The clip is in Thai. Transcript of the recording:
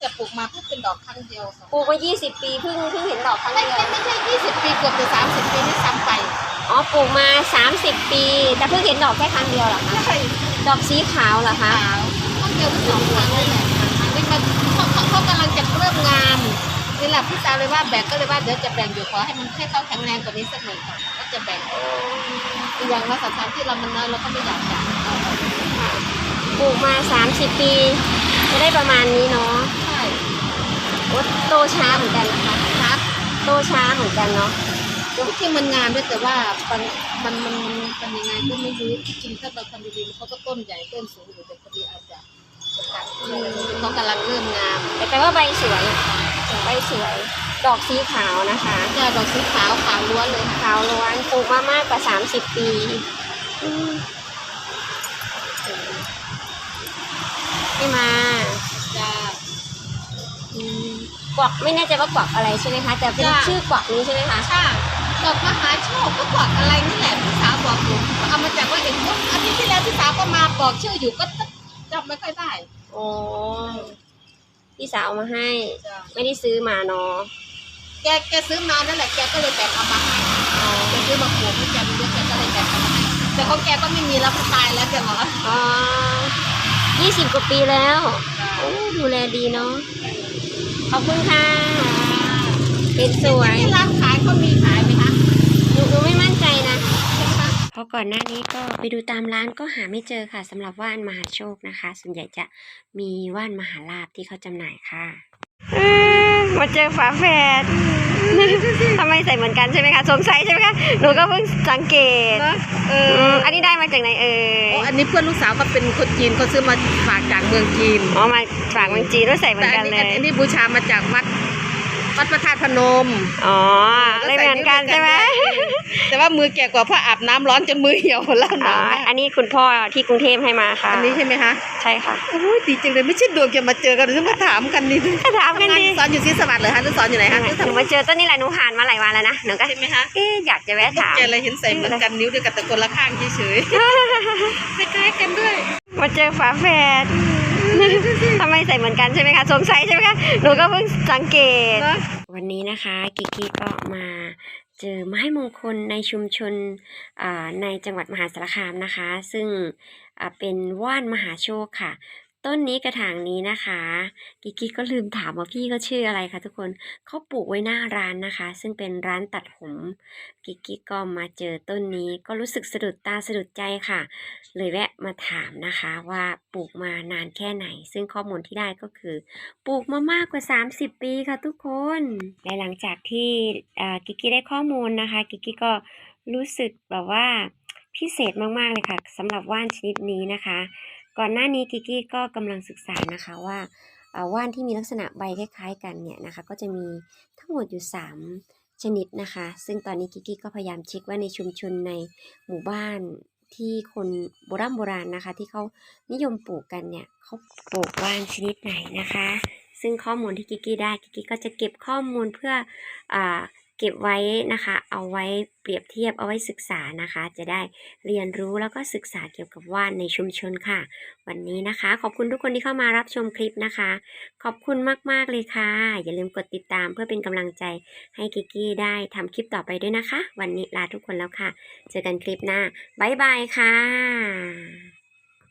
แต่ปลูกมาเพิ่งเป็นดอกครั้งเดียวค่ะปลูกมา 20 ปีเพิ่งเพิ่งเห็นดอกครั้งไม่เดียว ไม่ไม่ใช่ยี่สิบปีเกือบจะสามสิบปีนี่ซ้ำไปอ๋อ ปลูกมา 30 ปี แต่เพิ่งเห็นดอกแค่ครั้งเดียวเหรอคะ ใช่ดอกสีขาวเหรอคะ ขาวต้นเดียวก็สองครั้งเลยแหละอันนี้มันเขาเขาเขากำลังจะเริ่มงามนี่แหละพี่สาวเลยว่าแบ่งก็เลยว่าเดี๋ยวจะแบ่งอยู่ขอให้มันให้เขาแข็งแรงกว่านี้สักหน่อยก่อนก็จะแบ่งอย่างว่าสถานที่เรามันน้อยเราก็ไม่อยากแบ่งเอาเอา ปลูกมา 30 ปี จะได้ประมาณนี้เนาะใช่ โอ้โตช้าเหมือนกันนะคะครับโตช้าเหมือนกันเนาะที่จริงมันงามด้วยแต่ว่ามันมันมันมันเป็นยังไงก็ไม่รู้จริงๆถ้าเราทำดีๆเขาก็ต้นใหญ่ต้นสูงอยู่แต่พอดีอาจจะสถานที่อะไรไม่รู้เขากำลังเริ่มงามแต่แปลว่าใบสวยใบสวย ดอกสีขาวนะคะจะดอกสีขาวขาวล้วนเลยค่ะขาวล้วนปลูกมามากกว่า30ปีอืมไม่มา กวักไม่แน่ใจว่ากวักอะไรใช่ไหมคะแต่เป็นจ้ะ ชื่อกวักนี้ใช่ไหมคะใช่ดอกมหาโชคก็บอกอะไรนี่แหละพี่สาวบอกอยู่เอามาจากว่าเห็นว่าอาทิตย์ที่แล้วพี่สาวก็มาบอกชื่ออยู่ก็จำไม่ค่อยได้โอ้พี่สาวเอามาให้ จ้ะไม่ได้ซื้อมาเนาะแกแกซื้อมานั่นแหละแกก็เลยแบ่งเอามาให้แกซื้อมาปลูกให้แกมีเยอะแกก็เลยแบ่งเอามาให้แต่ของแกก็ไม่มีแล้วเพราะตายแล้วแกบอกว่าอ๋อยี่สิบกว่าปีแล้วโอ้ดูแลดีเนาะ ขอบคุณค่ะเป็นสวยที่ร้านขายเขามีขายไหมคะหนูหนูไม่มั่นใจนะใช่ไหมคะเพราะก่อนหน้านี้ก็ไปดูตามร้านก็หาไม่เจอค่ะสำหรับว่านมหาโชคนะคะ ส่วนใหญ่จะมีว่านมหาลาบที่เขาจำหน่ายค่ะมาเจอฝาแฝดทำไมใส่เหมือนกันใช่ไหมคะสวมใส่ใช่ไหมคะหนูก็เพิ่งสังเกตเนอะเออือมอันนี้ได้มาจากไหนเอ่ยโอ้อันนี้เพื่อนลูกสาวเขาเป็นคนจีนเขาซื้อมาฝากจากเมืองจีนอ๋อมา ฝากเมืองจีนแล้วใส่เหมือแต่นอักันนนี้เลย อันนี้บูชามาจากวัดวัดพระธาตุพนม อ๋อเลยเหมือนกันใช่ไหมแต่ว่ามือแก่กว่าเพราะอาบน้ำร้อนจนมือเหี่ยวหมดแล้วหอ๋นาอวมากอันนี้คุณพ่อที่กรุงเทพให้มาค่ะ อันนี้ใช่ไหมคะ ใช่ค่ะโอ้ยดีจังเลยไม่ใช่ดวงจะมาเจอกันหรือมาถามกันนี่ถ้าถามกันดีสอนอยู่ที่สวัสดิ์เหรอคะหรือสอนอยู่ไหนคะหรือหนูมาเจอต้นนี้แหละหนูผ่านมาหลายวันแล้วนะหนูก็ใช่ไหมคะ เอ๊ะอยากจะแวะถามแกเลยเห็นใส่เหมือนกันนิ้วเดียวกันแต่คนละข้างเฉยๆคล้ายๆกันด้วย มาเจอฝาแฝดทำไม ใส่เหมือนกันใช่ไหมคะสวมใส่ใช่ไหมคะหนูก็เพิ่งสังเกตเนอะวันนี้นะคะกิกกี้ก็มาเจอไม้มงคลในชุมชนอ่าในจังหวัดมหาสารคามนะคะ ซึ่งอ่าเป็นว่านมหาโชคค่ะ ต้นนี้กระถางนี้นะคะ กิกกี้ก็ลืมถามว่าพี่ก็ชื่ออะไรคะทุกคนเขาปลูกไว้หน้าร้านนะคะ ซึ่งเป็นร้านตัดผมกิกกี้ก็มาเจอต้นนี้ก็รู้สึกสะดุดตาสะดุดใจค่ะ เลยแวะมาถามนะคะว่าปลูกมานานแค่ไหน ซึ่งข้อมูลที่ได้ก็คือ ปลูกมามากกว่า 30 ปีค่ะทุกคนและหลังจากที่กิกกี้ได้ข้อมูลนะคะ กิกกี้ก็รู้สึกแบบว่าพิเศษมากๆเลยค่ะสำหรับว่านชนิดนี้นะคะ ก่อนหน้านี้กิกกี้ก็กำลังศึกษานะคะว่าอ่าว่านที่มีลักษณะใบคล้าย ๆ กันเนี่ยนะคะ ก็จะมีทั้งหมดอยู่ 3 ชนิดนะคะ ซึ่งตอนนี้กิกกี้ก็พยายามเช็คว่าในชุมชนในหมู่บ้านที่คนโบราณโบราณนะคะ ที่เขานิยมปลูกกันเนี่ยเขาปลูกว่านชนิดไหนนะคะ ซึ่งข้อมูลที่กิกกี้ได้กิกกี้ก็จะเก็บข้อมูลเพื่ออา เก็บไว้นะคะ เอาไว้เปรียบเทียบเอาไว้ศึกษานะคะ จะได้เรียนรู้แล้วก็ศึกษาเกี่ยวกับว่านในชุมชนค่ะ วันนี้นะคะ ขอบคุณทุกคนที่เข้ามารับชมคลิปนะคะ ขอบคุณมากๆเลยค่ะ อย่าลืมกดติดตามเพื่อเป็นกำลังใจให้กิกกี้ได้ทำคลิปต่อไปด้วยนะคะ วันนี้ลาทุกคนแล้วค่ะ เจอกันคลิปหน้าบ๊ายบายค่ะ